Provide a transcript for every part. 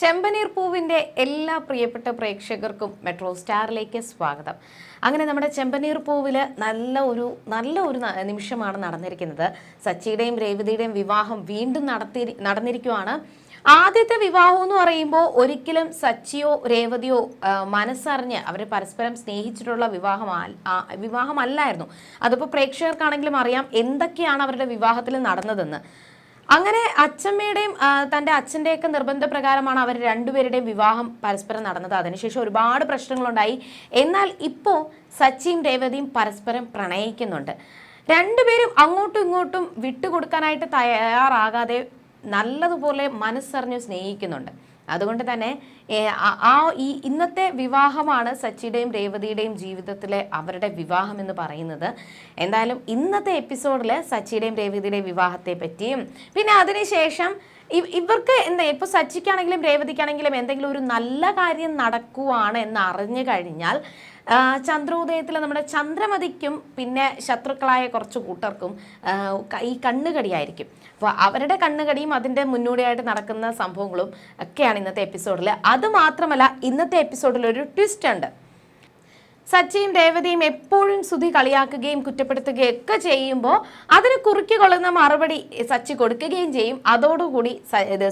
ചെമ്പനീർ പൂവിന്റെ എല്ലാ പ്രിയപ്പെട്ട പ്രേക്ഷകർക്കും മെട്രോ സ്റ്റാറിലേക്ക് സ്വാഗതം. അങ്ങനെ നമ്മുടെ ചെമ്പനീർ പൂവിൽ നല്ല ഒരു നല്ല ഒരു നിമിഷമാണ് നടന്നിരിക്കുന്നത്. സച്ചിയുടെയും രേവതിയുടെയും വിവാഹം വീണ്ടും നടത്തി നടന്നിരിക്കുവാണ്. ആദ്യത്തെ വിവാഹം എന്ന് പറയുമ്പോൾ ഒരിക്കലും സച്ചിയോ രേവതിയോ മനസ്സറിഞ്ഞ് അവർ പരസ്പരം സ്നേഹിച്ചിട്ടുള്ള വിവാഹം വിവാഹമല്ലായിരുന്നു. അതിപ്പോൾ പ്രേക്ഷകർക്കാണെങ്കിലും അറിയാം എന്തൊക്കെയാണ് അവരുടെ വിവാഹത്തിൽ നടന്നതെന്ന്. അങ്ങനെ അച്ഛമ്മയുടെയും തന്റെ തന്റെ അച്ഛന്റെയൊക്കെ നിർബന്ധപ്രകാരമാണ് അവർ രണ്ടുപേരുടെയും വിവാഹം പരസ്പരം നടന്നത്. അതിനുശേഷം ഒരുപാട് പ്രശ്നങ്ങളുണ്ടായി. എന്നാൽ ഇപ്പോൾ സച്ചിയും രേവതിയും പരസ്പരം പ്രണയിക്കുന്നുണ്ട്. രണ്ടുപേരും അങ്ങോട്ടും ഇങ്ങോട്ടും വിട്ടുകൊടുക്കാനായിട്ട് തയ്യാറാകാതെ നല്ലതുപോലെ മനസ്സറിഞ്ഞ് സ്നേഹിക്കുന്നുണ്ട്. അതുകൊണ്ട് തന്നെ ആ- ഈ ഇന്നത്തെ വിവാഹമാണ് സച്ചിയുടെയും രേവതിയുടെയും ജീവിതത്തിലെ അവരുടെ വിവാഹം എന്ന് പറയുന്നത്. എന്തായാലും ഇന്നത്തെ എപ്പിസോഡിൽ സച്ചിയുടെയും രേവതിയുടെയും വിവാഹത്തെ പറ്റിയും പിന്നെ അതിനുശേഷം ഇവർക്ക് എന്താ ഇപ്പൊ സച്ചിക്കാണെങ്കിലും രേവതിക്കാണെങ്കിലും എന്തെങ്കിലും ഒരു നല്ല കാര്യം നടക്കുവാണ് എന്ന് അറിഞ്ഞു കഴിഞ്ഞാൽ ചന്ദ്രോദയത്തിൽ നമ്മുടെ ചന്ദ്രമതിക്കും പിന്നെ ശത്രുക്കളായ കുറച്ച് കൂട്ടർക്കും ഈ കണ്ണുകടിയായിരിക്കും. അപ്പോൾ അവരുടെ കണ്ണുകടിയും അതിന്റെ മുന്നോടിയായിട്ട് നടക്കുന്ന സംഭവങ്ങളും ഒക്കെയാണ് ഇന്നത്തെ എപ്പിസോഡിൽ അത് മാത്രമല്ല ഇന്നത്തെ എപ്പിസോഡിൽ ഒരു ട്വിസ്റ്റ് ഉണ്ട്. സച്ചിയും രേവതിയും എപ്പോഴും സുധി കളിയാക്കുകയും കുറ്റപ്പെടുത്തുകയും ഒക്കെ ചെയ്യുമ്പോൾ അതിന് കുറുക്കി കൊള്ളുന്ന മറുപടി സച്ചി കൊടുക്കുകയും ചെയ്യും. അതോടുകൂടി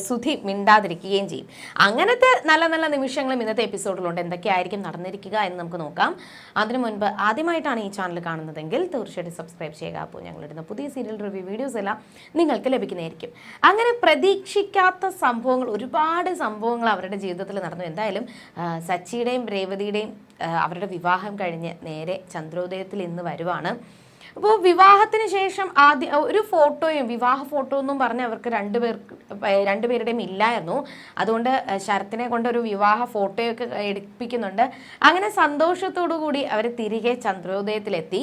സുധി മിണ്ടാതിരിക്കുകയും ചെയ്യും. അങ്ങനത്തെ നല്ല നല്ല നിമിഷങ്ങളും ഇന്നത്തെ എപ്പിസോഡിലുണ്ട്. എന്തൊക്കെയായിരിക്കും നടന്നിരിക്കുക എന്ന് നമുക്ക് നോക്കാം. അതിനു മുൻപ് ആദ്യമായിട്ടാണ് ഈ ചാനൽ കാണുന്നതെങ്കിൽ തീർച്ചയായിട്ടും സബ്സ്ക്രൈബ് ചെയ്യുക. അപ്പോൾ ഞങ്ങളിടുന്ന പുതിയ സീരിയൽ റിവ്യൂ വീഡിയോസ് എല്ലാം നിങ്ങൾക്ക് ലഭിക്കുന്നതായിരിക്കും. അങ്ങനെ പ്രതീക്ഷിക്കാത്ത സംഭവങ്ങൾ ഒരുപാട് സംഭവങ്ങൾ അവരുടെ ജീവിതത്തിൽ നടന്നു. എന്തായാലും സച്ചിയുടെയും രേവതിയുടെയും അവരുടെ വിവാഹം കഴിഞ്ഞ് നേരെ ചന്ദ്രോദയത്തിൽ ഇന്ന് വരുവാണ്. അപ്പോൾ വിവാഹത്തിന് ശേഷം ആദ്യ ഒരു ഫോട്ടോയും വിവാഹ ഫോട്ടോ എന്നും പറഞ്ഞ് അവർക്ക് രണ്ടുപേർ രണ്ടുപേരുടെയും ഇല്ലായിരുന്നു. അതുകൊണ്ട് ശരത്തിനെ കൊണ്ട് ഒരു വിവാഹ ഫോട്ടോയൊക്കെ എടുപ്പിക്കുന്നുണ്ട്. അങ്ങനെ സന്തോഷത്തോടു കൂടി അവർ തിരികെ ചന്ദ്രോദയത്തിലെത്തി.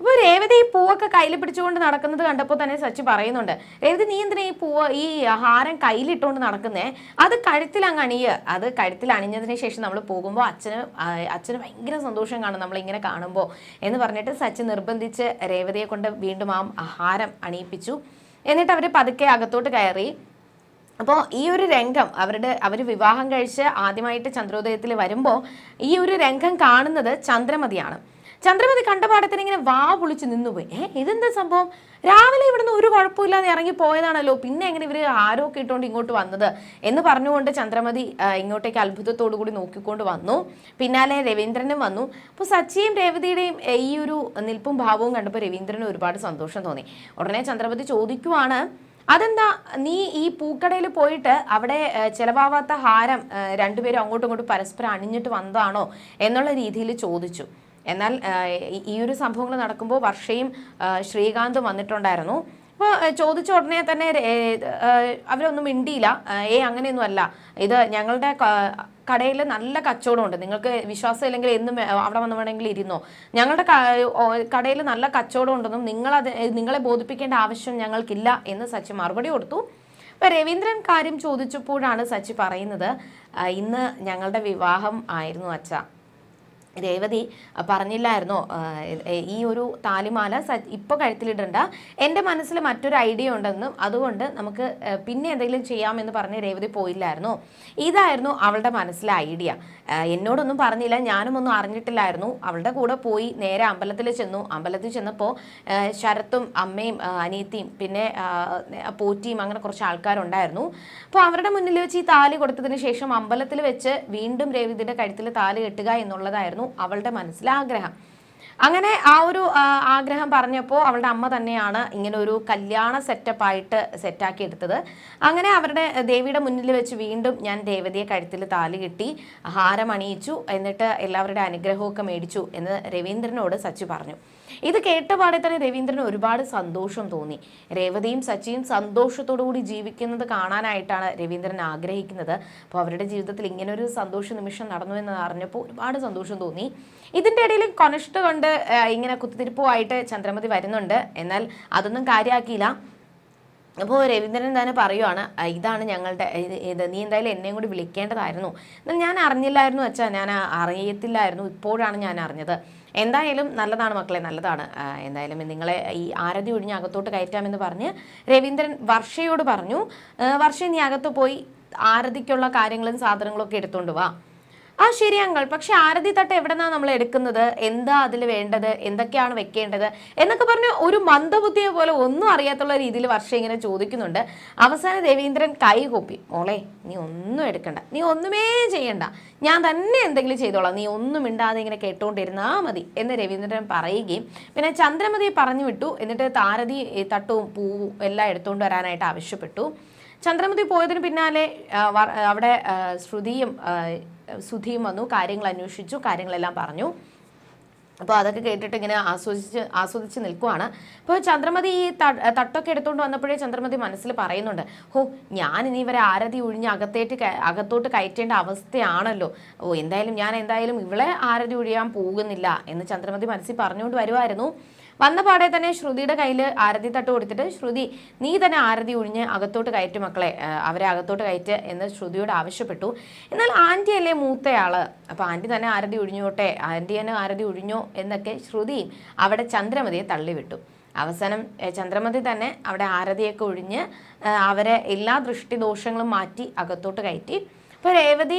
അപ്പോൾ രേവതി ഈ പൂവൊക്കെ കയ്യിൽ പിടിച്ചുകൊണ്ട് നടക്കുന്നത് കണ്ടപ്പോൾ തന്നെ സച്ചി പറയുന്നുണ്ട്. രേവതി നീ എന്തിനാ ഈ പൂവ് ഈ ഹാരം കയ്യിലിട്ടുകൊണ്ട് നടക്കുന്നേ? അത് കഴുത്തിൽ അങ്ങ് അണിയുക അത് കഴുത്തിൽ അണിഞ്ഞതിന് ശേഷം നമ്മൾ പോകുമ്പോൾ അച്ഛന് അച്ഛന് ഭയങ്കര സന്തോഷം കാണും നമ്മൾ ഇങ്ങനെ കാണുമ്പോൾ എന്ന് പറഞ്ഞിട്ട് സച്ചി നിർബന്ധിച്ച് രേവതിയെ കൊണ്ട് വീണ്ടും ആ ഹാരം അണിയിപ്പിച്ചു. എന്നിട്ട് അവർ പതുക്കെ അകത്തോട്ട് കയറി. അപ്പോൾ ഈ ഒരു രംഗം അവരുടെ അവർ വിവാഹം കഴിച്ച് ആദ്യമായിട്ട് ചന്ദ്രോദയത്തിൽ വരുമ്പോൾ ഈ ഒരു രംഗം കാണുന്നത് ചന്ദ്രമതിയാണ്. ചന്ദ്രമതി കണ്ട പാടത്തിന് ഇങ്ങനെ വാ പൊളിച്ച് നിന്നുപോയി. ഏ ഇതെന്താ സംഭവം? രാവിലെ ഇവിടുന്ന് ഒരു കുഴപ്പമില്ലാതെ ഇറങ്ങി പോയതാണല്ലോ. പിന്നെ എങ്ങനെ ഇവർ ആരോ കിട്ടുകൊണ്ട് ഇങ്ങോട്ട് വന്നത്? എന്ന് പറഞ്ഞുകൊണ്ട് ചന്ദ്രമതി ഇങ്ങോട്ടേക്ക് അത്ഭുതത്തോടു കൂടി നോക്കിക്കൊണ്ട് വന്നു. പിന്നാലെ രവീന്ദ്രനും വന്നു. അപ്പോൾ സച്ചിയും രേവതിയുടെയും ഈ ഒരു നിൽപ്പും ഭാവവും കണ്ടപ്പോൾ രവീന്ദ്രന് ഒരുപാട് സന്തോഷം തോന്നി. ഉടനെ ചന്ദ്രമതി ചോദിക്കുവാണ് അതെന്താ? നീ ഈ പൂക്കടയിൽ പോയിട്ട് അവിടെ ചെലവാവാത്ത ഹാരം രണ്ടുപേരും അങ്ങോട്ടും ഇങ്ങോട്ടും പരസ്പരം അണിഞ്ഞിട്ട് വന്നതാണോ? എന്നുള്ള രീതിയിൽ ചോദിച്ചു. എന്നാൽ ഈ- ഒരു സംഭവങ്ങൾ നടക്കുമ്പോൾ വർഷയും ശ്രീകാന്തും വന്നിട്ടുണ്ടായിരുന്നു. അപ്പോൾ ചോദിച്ച ഉടനെ തന്നെ അവരൊന്നും മിണ്ടിയില്ല. ഏ അങ്ങനെയൊന്നും അല്ല. ഇത് ഞങ്ങളുടെ കടയിൽ നല്ല കച്ചവടമുണ്ട്. നിങ്ങൾക്ക് വിശ്വാസം ഇല്ലെങ്കിൽ എന്നും അവിടെ വന്ന് വേണമെങ്കിൽ ഇരുന്നോ. ഞങ്ങളുടെ കടയിൽ നല്ല കച്ചവടം ഉണ്ടെന്നും നിങ്ങളത് നിങ്ങളെ ബോധിപ്പിക്കേണ്ട ആവശ്യം ഞങ്ങൾക്കില്ല എന്ന് സച്ചി മറുപടി കൊടുത്തു. അപ്പോൾ രവീന്ദ്രൻ കാര്യം ചോദിച്ചപ്പോഴാണ് സച്ചി പറയുന്നത് ഇന്ന് ഞങ്ങളുടെ വിവാഹം ആയിരുന്നു അച്ഛ. രേവതി പറഞ്ഞില്ലായിരുന്നോ? ഈ ഒരു താലിമാല ഇപ്പോൾ കഴുത്തിലിടണ്ട. എന്റെ മനസ്സിൽ മറ്റൊരു ഐഡിയ ഉണ്ടെന്നും അതുകൊണ്ട് നമുക്ക് പിന്നെ എന്തെങ്കിലും ചെയ്യാമെന്ന് പറഞ്ഞ് രേവതി പോയില്ലായിരുന്നു. ഇതായിരുന്നു അവളുടെ മനസ്സിലെ ഐഡിയ. എന്നോടൊന്നും പറഞ്ഞില്ല ഞാനും ഒന്നും അറിഞ്ഞിട്ടില്ലായിരുന്നു. അവളുടെ കൂടെ പോയി നേരെ അമ്പലത്തിൽ ചെന്നു. അമ്പലത്തിൽ ചെന്നപ്പോൾ ശരത്തും അമ്മയും അനിയത്തിയും പിന്നെ പോറ്റിയും അങ്ങനെ കുറച്ച് ആൾക്കാരുണ്ടായിരുന്നു. അപ്പോൾ അവരുടെ മുന്നിൽ വെച്ച് ഈ താലി കൊടുത്തതിന് ശേഷം അമ്പലത്തിൽ വെച്ച് വീണ്ടും രേവതിയുടെ കഴുത്തിൽ താലി കെട്ടുക എന്നുള്ളതായിരുന്നു അവളുടെ മനസ്സിലെ ആഗ്രഹം അങ്ങനെ ആ ഒരു ആഗ്രഹം പറഞ്ഞപ്പോൾ അവളുടെ അമ്മ തന്നെയാണ് ഇങ്ങനെ ഒരു കല്യാണ സെറ്റപ്പായിട്ട് സെറ്റാക്കി എടുത്തത്. അങ്ങനെ അവരുടെ ദേവിയുടെ മുന്നിൽ വെച്ച് വീണ്ടും ഞാൻ ദേവതയെ കഴുത്തിൽ താലി കെട്ടി ഹാരം അണിയിച്ചു എന്നിട്ട് എല്ലാവരുടെ അനുഗ്രഹമൊക്കെ മേടിച്ചു എന്ന് രവീന്ദ്രനോട് സച്ചി പറഞ്ഞു. ഇത് കേട്ടപാടെ തന്നെ രവീന്ദ്രന് ഒരുപാട് സന്തോഷം തോന്നി. രേവതിയും സച്ചിയും സന്തോഷത്തോടു കൂടി ജീവിക്കുന്നത് കാണാനായിട്ടാണ് രവീന്ദ്രൻ ആഗ്രഹിക്കുന്നത്. അപ്പോൾ അവരുടെ ജീവിതത്തിൽ ഇങ്ങനെ ഒരു സന്തോഷ നിമിഷം നടന്നു എന്ന് അറിഞ്ഞപ്പോൾ ഒരുപാട് സന്തോഷം തോന്നി. ഇതിന്റെ ഇടയിൽ കൊനഷ്ട കൊണ്ട് ഇങ്ങനെ കുത്തിരിപ്പുമായിട്ട് ചന്ദ്രമതി വരുന്നുണ്ട്. എന്നാൽ അതൊന്നും കാര്യമാക്കിയില്ല അപ്പോൾ രവീന്ദ്രൻ തന്നെ പറയുവാണ് ഇതാണ് ഞങ്ങളുടെ ഇത് നീ എന്തായാലും എന്നെയും കൂടി വിളിക്കേണ്ടതായിരുന്നു. ഞാൻ അറിഞ്ഞില്ലായിരുന്നു അച്ഛാ. ഞാൻ അറിയത്തില്ലായിരുന്നു. ഇപ്പോഴാണ് ഞാൻ അറിഞ്ഞത്. എന്തായാലും നല്ലതാണ് മക്കളെ നല്ലതാണ്. എന്തായാലും നിങ്ങളെ ഈ ആരതി ഒഴിഞ്ഞ് അകത്തോട്ട് കയറ്റാമെന്ന് പറഞ്ഞ് രവീന്ദ്രൻ വർഷയോട് പറഞ്ഞു "ആ, വർഷ നീ അകത്ത് പോയി ആരതിക്കുള്ള കാര്യങ്ങളും സാധനങ്ങളും ഒക്കെ എടുത്തുകൊണ്ട് വാ. ആ ശരി അങ്കൾ. പക്ഷെ ആരതി തട്ട് എവിടെന്നാ നമ്മൾ എടുക്കുന്നത്? എന്താ അതിൽ വേണ്ടത്? എന്തൊക്കെയാണ് വെക്കേണ്ടത്? എന്നൊക്കെ പറഞ്ഞ് ഒരു മന്ദബുദ്ധിയെ പോലെ ഒന്നും അറിയാത്തുള്ള രീതിയിൽ വർഷം ഇങ്ങനെ ചോദിക്കുന്നുണ്ട്. അവസാനം ദേവീന്ദ്രൻ കൈ കൊപ്പി. മോളെ നീ ഒന്നും എടുക്കണ്ട. നീ ഒന്നുമേ ചെയ്യണ്ട. ഞാൻ തന്നെ എന്തെങ്കിലും ചെയ്തോളാം. നീ ഒന്നും ഇണ്ടാതെ ഇങ്ങനെ കേട്ടോണ്ടിരുന്നാ മതി എന്ന് രവീന്ദ്രൻ പറയുകയും പിന്നെ ചന്ദ്രമതി പറഞ്ഞു വിട്ടു. എന്നിട്ട് താരതി തട്ടും തട്ടവും പൂവും എല്ലാം എടുത്തുകൊണ്ട് വരാനായിട്ട് ആവശ്യപ്പെട്ടു. ചന്ദ്രമതി പോയതിന് പിന്നാലെ അവിടെ ശ്രുതിയും സുധിയും വന്നു കാര്യങ്ങൾ അന്വേഷിച്ചു കാര്യങ്ങളെല്ലാം പറഞ്ഞു. അപ്പോൾ അതൊക്കെ കേട്ടിട്ട് ഇങ്ങനെ ആസ്വദിച്ച് ആസ്വദിച്ച് നിൽക്കുവാണ്. അപ്പോൾ ചന്ദ്രമതി ഈ തട്ടൊക്കെ എടുത്തുകൊണ്ട് വന്നപ്പോഴേ ചന്ദ്രമതി മനസ്സിൽ പറയുന്നുണ്ട് ഓ ഞാൻ ഇനി ഇവരെ ആരതി ഒഴിഞ്ഞ് അകത്തേറ്റ് അകത്തോട്ട് കയറ്റേണ്ട അവസ്ഥയാണല്ലോ. ഓ എന്തായാലും ഞാൻ എന്തായാലും ഇവളെ ആരതി ഒഴിയാൻ പോകുന്നില്ല എന്ന് ചന്ദ്രമതി മനസ്സിൽ പറഞ്ഞുകൊണ്ട് വരുമായിരുന്നു വന്ന പാടെ തന്നെ ശ്രുതിയുടെ കയ്യിൽ ആരതി തട്ട് കൊടുത്തിട്ട് ശ്രുതി നീ തന്നെ ആരതി ഒഴിഞ്ഞ് അകത്തോട്ട് കയറ്റ് മക്കളെ അവരെ അകത്തോട്ട് കയറ്റ് എന്ന് ശ്രുതിയോട് ആവശ്യപ്പെട്ടു. എന്നാൽ ആന്റി അല്ലേ മൂത്തയാൾ? അപ്പോൾ ആന്റി തന്നെ ആരതി ഒഴിഞ്ഞോട്ടെ ആന്റി തന്നെ ആരതി ഒഴിഞ്ഞോ എന്നൊക്കെ ശ്രുതിയും അവിടെ ചന്ദ്രമതിയെ തള്ളിവിട്ടു. അവസാനം ചന്ദ്രമതി തന്നെ അവിടെ ആരതിയൊക്കെ ഒഴിഞ്ഞ് അവരെ എല്ലാ ദൃഷ്ടിദോഷങ്ങളും മാറ്റി അകത്തോട്ട് കയറ്റി. അപ്പോൾ രേവതി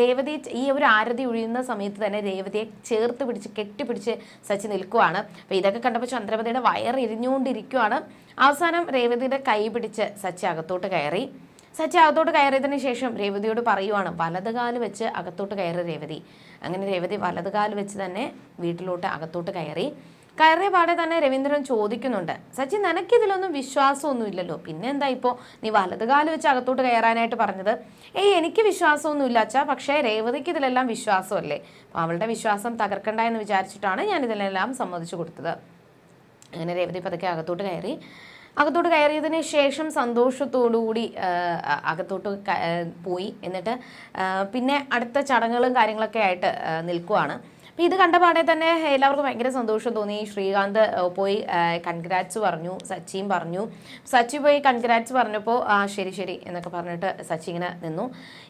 രേവതി ഈ ഒരു ആരതി ഒഴിയുന്ന സമയത്ത് തന്നെ രേവതിയെ ചേർത്ത് പിടിച്ച് കെട്ടിപ്പിടിച്ച് സച്ചി നിൽക്കുവാണ്. അപ്പോൾ ഇതൊക്കെ കണ്ടപ്പോൾ വയർ എരിഞ്ഞുകൊണ്ടിരിക്കുവാണ്. അവസാനം രേവതിയുടെ കൈ പിടിച്ച് സച്ചി അകത്തോട്ട് കയറി. സച്ചി അകത്തോട്ട് കയറിയതിന് ശേഷം രേവതിയോട് പറയുവാണ് വലതുകാൽ വെച്ച് അകത്തോട്ട് കയറി രേവതി. അങ്ങനെ രേവതി വലതുകാൽ വെച്ച് തന്നെ വീട്ടിലോട്ട് അകത്തോട്ട് കയറി. കയറിയ പാടെ തന്നെ രവീന്ദ്രൻ ചോദിക്കുന്നുണ്ട് സച്ചിൻ നിനക്കിതിലൊന്നും വിശ്വാസമൊന്നും ഇല്ലല്ലോ പിന്നെ എന്താ ഇപ്പോൾ നീ വലത് കാലം വെച്ച് അകത്തോട്ട് കയറാനായിട്ട് പറഞ്ഞത്. ഏയ് എനിക്ക് വിശ്വാസമൊന്നും ഇല്ല അച്ഛാ. പക്ഷേ രേവതിക്ക് ഇതിലെല്ലാം വിശ്വാസമല്ലേ? അപ്പോൾ അവളുടെ വിശ്വാസം തകർക്കണ്ട എന്ന് വിചാരിച്ചിട്ടാണ് ഞാൻ ഇതിലെല്ലാം സമ്മതിച്ചു കൊടുത്തത്. അങ്ങനെ രേവതി പതുക്കെ അകത്തോട്ട് കയറി. അകത്തോട്ട് കയറിയതിന് ശേഷം സന്തോഷത്തോടുകൂടി കൂടി അകത്തോട്ട് പോയി. എന്നിട്ട് പിന്നെ അടുത്ത ചടങ്ങുകളും കാര്യങ്ങളൊക്കെ ആയിട്ട് നിൽക്കുവാണ്. അപ്പം ഇത് കണ്ട പാടെ തന്നെ എല്ലാവർക്കും ഭയങ്കര സന്തോഷം തോന്നി. ശ്രീകാന്ത് പോയി കൺഗ്രാറ്റ്സ് പറഞ്ഞു സച്ചിയും പറഞ്ഞു. സച്ചി പോയി കൺഗ്രാറ്റ്സ് പറഞ്ഞപ്പോൾ ആ ശരി ശരി എന്നൊക്കെ പറഞ്ഞിട്ട് സച്ചി ഇങ്ങനെ നിന്നു.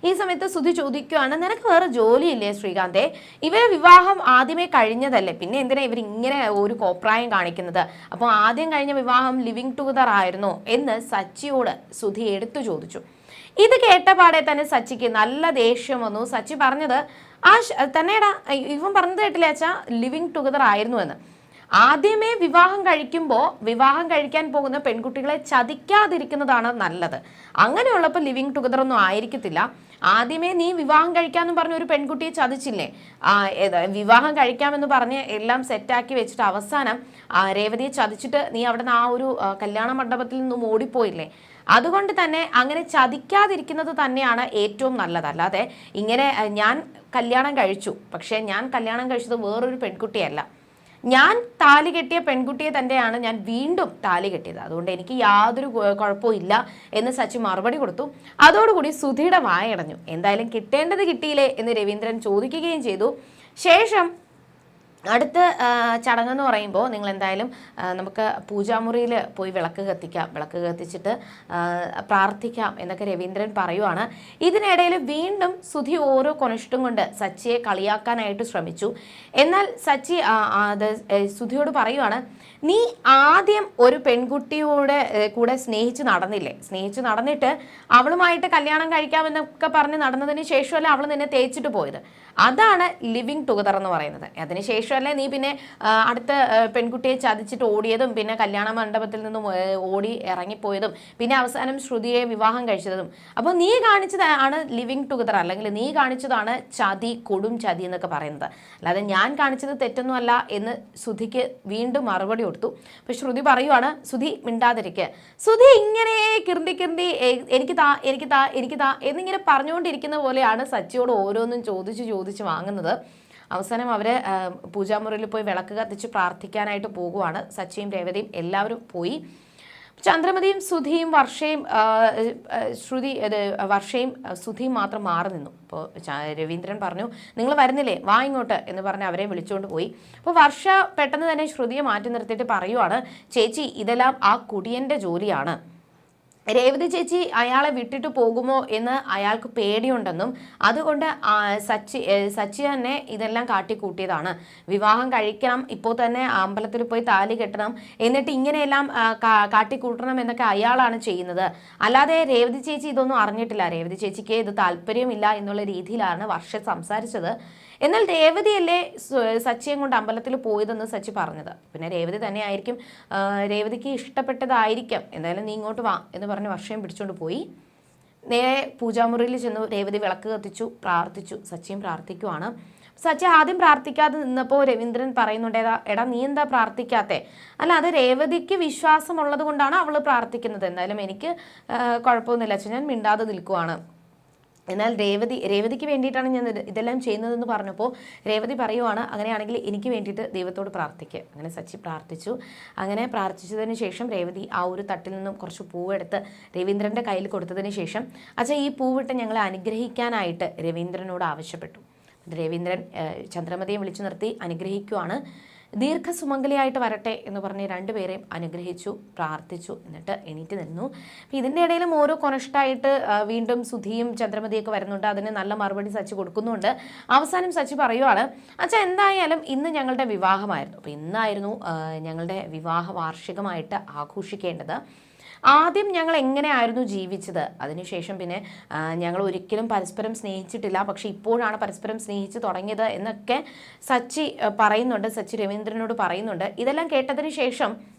ഈ സമയത്ത് സുധി ചോദിക്കുകയാണ് നിനക്ക് വേറെ ജോലിയില്ലേ ശ്രീകാന്തെ? ഇവരെ വിവാഹം ആദ്യമേ കഴിഞ്ഞതല്ലേ? പിന്നെ എന്തിനാ ഇവർ ഇങ്ങനെ ഒരു കോപ്രായം കാണിക്കുന്നത്? അപ്പോൾ ആദ്യം കഴിഞ്ഞ വിവാഹം ലിവിങ് ടുഗദർ ആയിരുന്നോ? എന്ന് സച്ചിയോട് സുധി എടുത്തു ചോദിച്ചു. ഇത് കേട്ട പാടെ തന്നെ സച്ചിക്ക് നല്ല ദേഷ്യം വന്നു. സച്ചി പറഞ്ഞത് ആ തന്നെയടാ ഇവൻ പറഞ്ഞത് കേട്ടില്ല അച്ഛാ? ലിവിങ് ടുഗദർ ആയിരുന്നു എന്ന്. ആദ്യമേ വിവാഹം കഴിക്കുമ്പോൾ വിവാഹം കഴിക്കാൻ പോകുന്ന പെൺകുട്ടികളെ ചതിക്കാതിരിക്കുന്നതാണ് നല്ലത്. അങ്ങനെയുള്ളപ്പോൾ ലിവിങ് ടുഗദർ ഒന്നും ആയിരിക്കത്തില്ല. ആദ്യമേ നീ വിവാഹം കഴിക്കാമെന്ന് പറഞ്ഞ ഒരു പെൺകുട്ടിയെ ചതിച്ചില്ലേ? വിവാഹം കഴിക്കാമെന്ന് പറഞ്ഞ് എല്ലാം സെറ്റാക്കി വെച്ചിട്ട് അവസാനം രേവതിയെ ചതിച്ചിട്ട് നീ അവിടെ നിന്ന് ആ ഒരു കല്യാണ മണ്ഡപത്തിൽ നിന്നും ഓടിപ്പോയില്ലേ? അതുകൊണ്ട് തന്നെ അങ്ങനെ ചതിക്കാതിരിക്കുന്നത് തന്നെയാണ് ഏറ്റവും നല്ലത്. അല്ലാതെ ഇങ്ങനെ ഞാൻ കല്യാണം കഴിച്ചു. പക്ഷേ ഞാൻ കല്യാണം കഴിച്ചത് വേറൊരു പെൺകുട്ടിയല്ല. ഞാൻ താലി കെട്ടിയ പെൺകുട്ടിയെ തന്നെയാണ് ഞാൻ വീണ്ടും താലി കെട്ടിയത്. അതുകൊണ്ട് എനിക്ക് യാതൊരു കു- കുഴപ്പവും ഇല്ല എന്ന് സച്ചി മറുപടി കൊടുത്തു. അതോടുകൂടി സുധിയുടെ വായടഞ്ഞു എന്തായാലും കിട്ടേണ്ടത് കിട്ടിയില്ലേ എന്ന് രവീന്ദ്രൻ ചോദിക്കുകയും ചെയ്തു. ശേഷം അടുത്ത ചടങ്ങെന്ന് പറയുമ്പോൾ നിങ്ങൾ എന്തായാലും നമുക്ക് പൂജാമുറിയിൽ പോയി വിളക്ക് കത്തിക്കാം വിളക്ക് കത്തിച്ചിട്ട് പ്രാർത്ഥിക്കാം എന്നൊക്കെ രവീന്ദ്രൻ പറയുവാണ്. ഇതിനിടയിൽ വീണ്ടും സുധി ഓരോ കൊനിഷ്ടും കൊണ്ട് സച്ചിയെ കളിയാക്കാനായിട്ട് ശ്രമിച്ചു. എന്നാൽ സച്ചി അത് സുധിയോട് പറയുവാണ് നീ ആദ്യം ഒരു പെൺകുട്ടിയോട് കൂടെ സ്നേഹിച്ച് നടന്നില്ലേ? സ്നേഹിച്ച് നടന്നിട്ട് അവളുമായിട്ട് കല്യാണം കഴിക്കാമെന്നൊക്കെ പറഞ്ഞ് നടന്നതിന് ശേഷമല്ല അവൾ നിന്നെ തേച്ചിട്ട് പോയത്? അതാണ് ലിവിങ് ടുഗദർ എന്ന് പറയുന്നത്. അതിനുശേഷമല്ലേ നീ പിന്നെ അടുത്ത പെൺകുട്ടിയെ ചതിച്ചിട്ട് ഓടിയതും പിന്നെ കല്യാണ മണ്ഡപത്തിൽ നിന്നും ഓടി ഇറങ്ങിപ്പോയതും പിന്നെ അവസാനം ശ്രുതിയെ വിവാഹം കഴിച്ചതും. അപ്പോൾ നീ കാണിച്ചതാണ് ലിവിങ് ടുഗദർ അല്ലെങ്കിൽ നീ കാണിച്ചതാണ് ചതി കൊടും ചതി എന്നൊക്കെ പറയുന്നത്. അല്ലാതെ ഞാൻ കാണിച്ചത് തെറ്റൊന്നുമല്ല എന്ന് ശ്രുതിക്ക് വീണ്ടും മറുപടി കൊടുത്തു. അപ്പോൾ ശ്രുതി പറയുവാണ് സുധി മിണ്ടാതിരിക്കുക സുധി ഇങ്ങനെ കിർന്തി കിർന്തി എനിക്ക് താ എനിക്ക് താ എനിക്ക് താ എന്നിങ്ങനെ പറഞ്ഞുകൊണ്ടിരിക്കുന്ന പോലെയാണ് സച്ചിയോട് ഓരോന്നും ചോദിച്ച് ചോദിച്ച് വാങ്ങുന്നത്. അവസാനം അവർ പൂജാമുറിയിൽ പോയി വിളക്ക് കത്തിച്ച് പ്രാർത്ഥിക്കാനായിട്ട് പോകുവാണ്. സച്ചിയും രേവതിയും എല്ലാവരും പോയി. ചന്ദ്രമതിയും സുധിയും വർഷയും ശ്രുതി വർഷയും സുധിയും മാത്രം മാറി നിന്നു. ഇപ്പോൾ രവീന്ദ്രൻ പറഞ്ഞു നിങ്ങൾ വരുന്നില്ലേ? വാ ഇങ്ങോട്ട് എന്ന് പറഞ്ഞ് അവരെ വിളിച്ചുകൊണ്ട് പോയി. അപ്പോൾ വർഷ പെട്ടെന്ന് തന്നെ ശ്രുതിയെ മാറ്റി നിർത്തിയിട്ട് പറയുവാണ് ചേച്ചി ഇതെല്ലാം ആ കുടിയന്റെ ജോലിയാണ്. രേവതി ചേച്ചി അയാളെ വിട്ടിട്ട് പോകുമോ എന്ന് അയാൾക്ക് പേടിയുണ്ടെന്നും അതുകൊണ്ട് സച്ചി സച്ചി തന്നെ ഇതെല്ലാം കാട്ടിക്കൂട്ടിയതാണ്. വിവാഹം കഴിക്കണം ഇപ്പോൾ തന്നെ അമ്പലത്തിൽ പോയി താലി കെട്ടണം എന്നിട്ട് ഇങ്ങനെയെല്ലാം കാട്ടിക്കൂട്ടണം എന്നൊക്കെ അയാളാണ് ചെയ്യുന്നത്. അല്ലാതെ രേവതി ചേച്ചി ഇതൊന്നും അറിഞ്ഞിട്ടില്ല. രേവതി ചേച്ചിക്ക് ഇത് താല്പര്യമില്ല എന്നുള്ള രീതിയിലാണ് വർഷ സംസാരിച്ചത്. എന്നാൽ രേവതിയല്ലേ സച്ചിയും കൊണ്ട് അമ്പലത്തിൽ പോയതെന്ന് സച്ചി പറഞ്ഞത്. പിന്നെ രേവതി തന്നെയായിരിക്കും രേവതിക്ക് ഇഷ്ടപ്പെട്ടതായിരിക്കും. എന്തായാലും നീ ഇങ്ങോട്ട് വാ എന്ന് പറഞ്ഞ് വർഷയും പിടിച്ചുകൊണ്ട് പോയി. നേരെ പൂജാമുറിയിൽ ചെന്നു രേവതി വിളക്ക് കത്തിച്ചു പ്രാർത്ഥിച്ചു. സച്ചിയും പ്രാർത്ഥിക്കുവാണ്. സച്ചി ആദ്യം പ്രാർത്ഥിക്കാതെ നിന്നപ്പോൾ രവീന്ദ്രൻ പറയുന്നുണ്ട് എടാ എടാ നീ എന്താ പ്രാർത്ഥിക്കാത്തെ? അല്ല അത് രേവതിക്ക് വിശ്വാസമുള്ളത് കൊണ്ടാണ് അവൾ പ്രാർത്ഥിക്കുന്നത്. എന്തായാലും എനിക്ക് കുഴപ്പമൊന്നുമില്ല. അച്ഛൻ ഞാൻ മിണ്ടാതെ നിൽക്കുവാണ്. എന്നാൽ രേവതി രേവതിക്ക് വേണ്ടിയിട്ടാണ് ഞാൻ ഇതെല്ലാം ചെയ്യുന്നതെന്ന് പറഞ്ഞപ്പോൾ രേവതി പറയുവാണ് അങ്ങനെയാണെങ്കിൽ എനിക്ക് വേണ്ടിയിട്ട് ദൈവത്തോട് പ്രാർത്ഥിക്കുക അങ്ങനെ സച്ചി പ്രാർത്ഥിച്ചു. അങ്ങനെ പ്രാർത്ഥിച്ചതിന് ശേഷം രേവതി ആ ഒരു തട്ടിൽ നിന്നും കുറച്ച് പൂവെടുത്ത് രവീന്ദ്രന്റെ കയ്യിൽ കൊടുത്തതിന് ശേഷം അച്ഛാ ഈ പൂവിട്ട് ഞങ്ങളെ അനുഗ്രഹിക്കാനായിട്ട് രവീന്ദ്രനോട് ആവശ്യപ്പെട്ടു. രവീന്ദ്രൻ ചന്ദ്രമതിയെ വിളിച്ചു നിർത്തി അനുഗ്രഹിക്കുവാണ്. ദീർഘസുമംഗലിയായിട്ട് വരട്ടെ എന്ന് പറഞ്ഞ് രണ്ടുപേരെയും അനുഗ്രഹിച്ചു പ്രാർത്ഥിച്ചു എന്നിട്ട് എണീറ്റ് നിന്നു. ഇതിന്റെ ഇടയിലും ഓരോ കൊനഷ്ടായിട്ട് വീണ്ടും സുധിയും ചന്ദ്രമതിയൊക്കെ വരുന്നുണ്ട്. അതിന് നല്ല മറുപടി സച്ചി കൊടുക്കുന്നുണ്ട്. അവസാനം സച്ചി പറയുവാണ് അച്ഛാ എന്തായാലും ഇന്ന് ഞങ്ങളുടെ വിവാഹമായിരുന്നു. അപ്പോൾ ഇന്നായിരുന്നു ഞങ്ങളുടെ വിവാഹ വാർഷികമായിട്ട് ആഘോഷിക്കേണ്ടത്. ആദ്യം ഞങ്ങൾ എങ്ങനെയായിരുന്നു ജീവിച്ചത്? അതിനുശേഷം പിന്നെ ഞങ്ങൾ ഒരിക്കലും പരസ്പരം സ്നേഹിച്ചിട്ടില്ല. പക്ഷേ ഇപ്പോഴാണ് പരസ്പരം സ്നേഹിച്ച് തുടങ്ങിയത് എന്നൊക്കെ സച്ചി പറയുന്നുണ്ട്. സച്ചി രവീന്ദ്രനോട് പറയുന്നുണ്ട്. ഇതെല്ലാം കേട്ടതിന് ശേഷം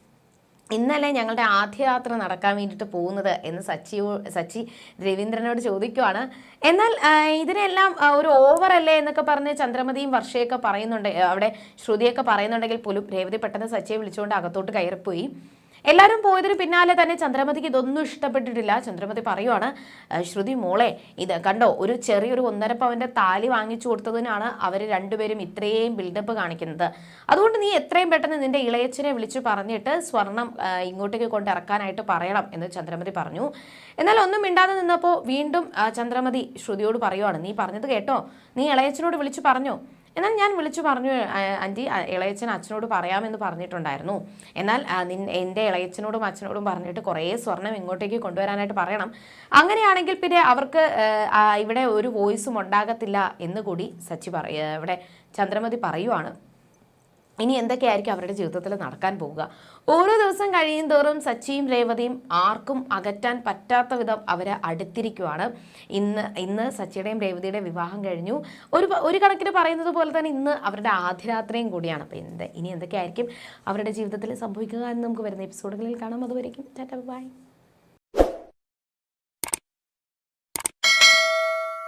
ഇന്നലെ ഞങ്ങളുടെ ആദ്യയാത്ര നടക്കാൻ വേണ്ടിയിട്ട് പോകുന്നത് എന്ന് സച്ചിയോ സച്ചി രവീന്ദ്രനോട് ചോദിക്കുവാണ്. എന്നാൽ ഇതിനെല്ലാം ഒരു ഓവർ അല്ലേ എന്നൊക്കെ പറഞ്ഞ് ചന്ദ്രമതിയും വർഷയൊക്കെ പറയുന്നുണ്ട്. അവിടെ ശ്രുതിയൊക്കെ പറയുന്നുണ്ടെങ്കിൽ പോലും രേവതി പെട്ടെന്ന് സച്ചിയെ വിളിച്ചുകൊണ്ട് അകത്തോട്ട് കയറിപ്പോയി. എല്ലാവരും പോയതിന് പിന്നാലെ തന്നെ ചന്ദ്രമതിക്ക് ഇതൊന്നും ഇഷ്ടപ്പെട്ടിട്ടില്ല. ചന്ദ്രമതി പറയുവാണ് ശ്രുതി മോളെ ഇത് കണ്ടോ ഒരു ചെറിയൊരു ഒന്നര പവന്റെ താലി വാങ്ങിച്ചു കൊടുത്തതിനാണ് അവർ രണ്ടുപേരും ഇത്രയും ബിൽഡപ്പ് കാണിക്കുന്നത്. അതുകൊണ്ട് നീ എത്രയും പെട്ടെന്ന് നിന്റെ ഇളയച്ചനെ വിളിച്ചു പറഞ്ഞിട്ട് സ്വർണം ഇങ്ങോട്ടേക്ക് കൊണ്ടിറക്കാനായിട്ട് പറയണം എന്ന് ചന്ദ്രമതി പറഞ്ഞു. എന്നാൽ ഒന്നും മിണ്ടാതെ നിന്നപ്പോൾ വീണ്ടും ചന്ദ്രമതി ശ്രുതിയോട് പറയുവാണ് നീ പറഞ്ഞത് കേട്ടോ നീ ഇളയച്ചനോട് വിളിച്ചു പറഞ്ഞോ. എന്നാൽ ഞാൻ വിളിച്ചു പറഞ്ഞു "ആ, ആന്റി ഇളയച്ചൻ അച്ഛനോട് പറയാമെന്ന് പറഞ്ഞിട്ടുണ്ടായിരുന്നു. എന്നാൽ എന്റെ ഇളയച്ചനോടും അച്ഛനോടും പറഞ്ഞിട്ട് കുറേ സ്വർണം ഇങ്ങോട്ടേക്ക് കൊണ്ടുവരാനായിട്ട് പറയണം. അങ്ങനെയാണെങ്കിൽ പിന്നെ അവർക്ക് ഇവിടെ ഒരു വോയിസും ഉണ്ടാകത്തില്ല എന്ന് കൂടി സച്ചി പറയ ഇവിടെ ചന്ദ്രമതി പറയുവാണ്. ഇനി എന്തൊക്കെയായിരിക്കും അവരുടെ ജീവിതത്തിൽ നടക്കാൻ പോവുക? ഓരോ ദിവസം കഴിയും തോറും സച്ചിയും രേവതിയും ആർക്കും അകറ്റാൻ പറ്റാത്ത വിധം അവരെ അടുത്തിരിക്കുവാണ്. ഇന്ന് ഇന്ന് സച്ചിയുടെയും രേവതിയുടെയും വിവാഹം കഴിഞ്ഞു. ഒരു ഒരു കണക്കിന് പറയുന്നത് പോലെ തന്നെ ഇന്ന് അവരുടെ ആദ്യരാത്രിയും കൂടിയാണ്. അപ്പോൾ എന്ത് ഇനി എന്തൊക്കെയായിരിക്കും അവരുടെ ജീവിതത്തിൽ സംഭവിക്കുക എന്ന് നമുക്ക് വരുന്ന എപ്പിസോഡുകളിൽ കാണാം. അതുവരെയും ടാറ്റ ബൈ.